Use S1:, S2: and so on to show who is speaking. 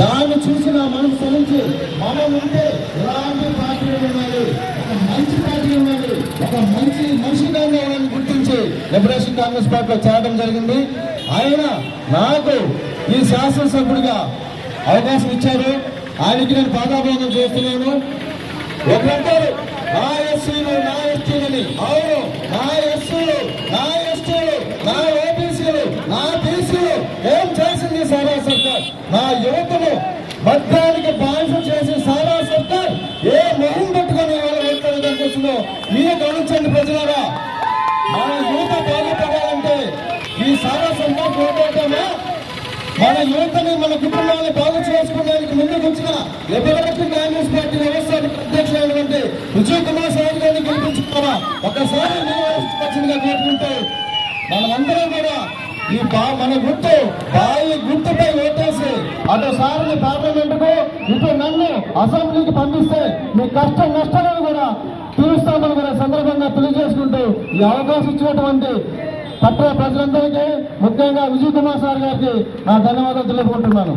S1: దాన్ని చూసి నా మనసు నుంచి మనం ఉంటే ఇలాంటి పార్టీలు ఉండాలి ఒక మంచి పార్టీ ఉండాలి ఒక మంచి మనిషిగా ఉండాలని గుర్తించి లిబరేషన్ కాంగ్రెస్ పార్టీలో చేరడం జరిగింది. ఆయన నాకు ఈ శాసనసభ్యుడిగా అవకాశం ఇచ్చారు. ఆయనకి నేను పాదాభోగం చేస్తున్నాను. ఒకరంటారు నా ఎస్సీలు నా ఎస్టీలని. అవును నా యువతని మన కుటుంబాన్ని బాగు చేసుకోవడానికి ముందుకు వచ్చిన లిబరేషన్ కాంగ్రెస్ పార్టీ వ్యవస్థాపక అధ్యక్షులైనటువంటి విజయ్ కుమార్ సార్ గారిని గెలిపించుకోవాలా ఒకసారి నిర్వహించవలసిందిగా కోరుకుంటే మనమందరం కూడా ఈ బా మన గుర్తు బాయి గుర్తుపై ఓటేసి అటు సార్ని పార్లమెంట్కు ఇటు నన్ను అసెంబ్లీకి పంపిస్తే మీ కష్టం నష్టాలను కూడా తీరుస్తామని కూడా సందర్భంగా తెలియజేసుకుంటూ ఈ అవకాశం ఇచ్చినటువంటి పట్టణ ప్రజలందరికీ ముఖ్యంగా విజయ్ కుమార్ సార్ గారికి నా ధన్యవాదాలు తెలుపుకుంటున్నాను.